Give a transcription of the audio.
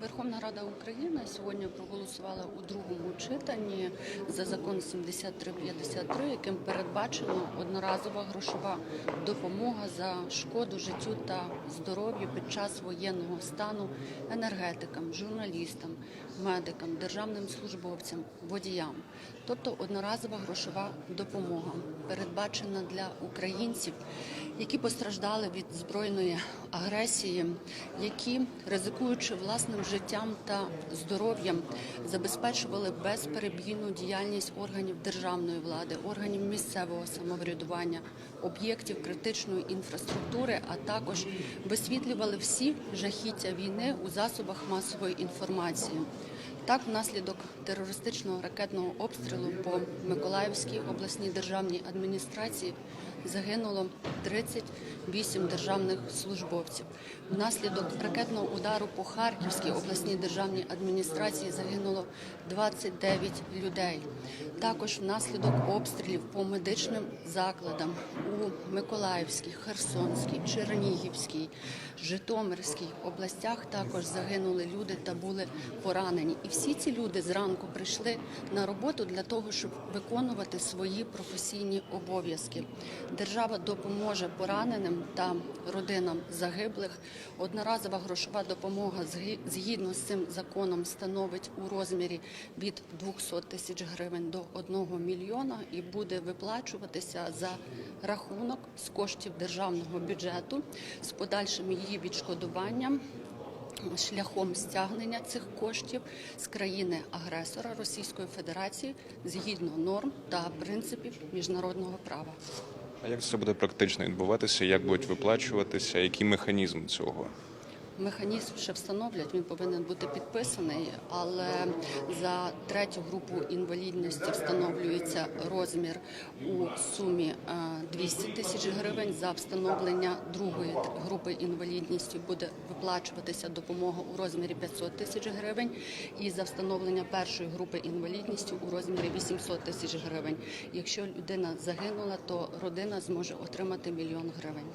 Верховна Рада України сьогодні проголосувала у другому читанні за закон 7353, яким передбачено одноразова грошова допомога за шкоду життю та здоров'ю під час воєнного стану енергетикам, журналістам, медикам, державним службовцям, водіям. Тобто одноразова грошова допомога передбачена для українців, які постраждали від збройної агресії, які ризикуючи власним життям та здоров'ям, забезпечували безперебійну діяльність органів державної влади, органів місцевого самоврядування, об'єктів критичної інфраструктури, а також висвітлювали всі жахіття війни у засобах масової інформації. Так, внаслідок терористичного ракетного обстрілу по Миколаївській обласній державній адміністрації загинуло 38 державних службовців. Внаслідок ракетного удару по Харківській обласній державній адміністрації загинуло 29 людей. Також внаслідок обстрілів по медичним закладам у Миколаївській, Херсонській, Чернігівській, Житомирській областях також загинули люди та були поранені. І всі ці люди зранку прийшли на роботу для того, щоб виконувати свої професійні обов'язки. Держава допоможе пораненим та родинам загиблих. Одноразова грошова допомога згідно з цим законом становить у розмірі від 200 тисяч гривень до 1 мільйона і буде виплачуватися за рахунок з коштів державного бюджету з подальшим її відшкодуванням шляхом стягнення цих коштів з країни-агресора Російської Федерації згідно норм та принципів міжнародного права. А як це буде практично відбуватися? Як будуть виплачуватися? Який механізм цього? Механізм ще встановлять, він повинен бути підписаний, але за третю групу інвалідності встановлюється розмір у сумі е, 200 тисяч гривень. За встановлення другої групи інвалідності буде виплачуватися допомога у розмірі 500 тисяч гривень, і за встановлення першої групи інвалідності у розмірі 800 тисяч гривень. Якщо людина загинула, то родина зможе отримати мільйон гривень.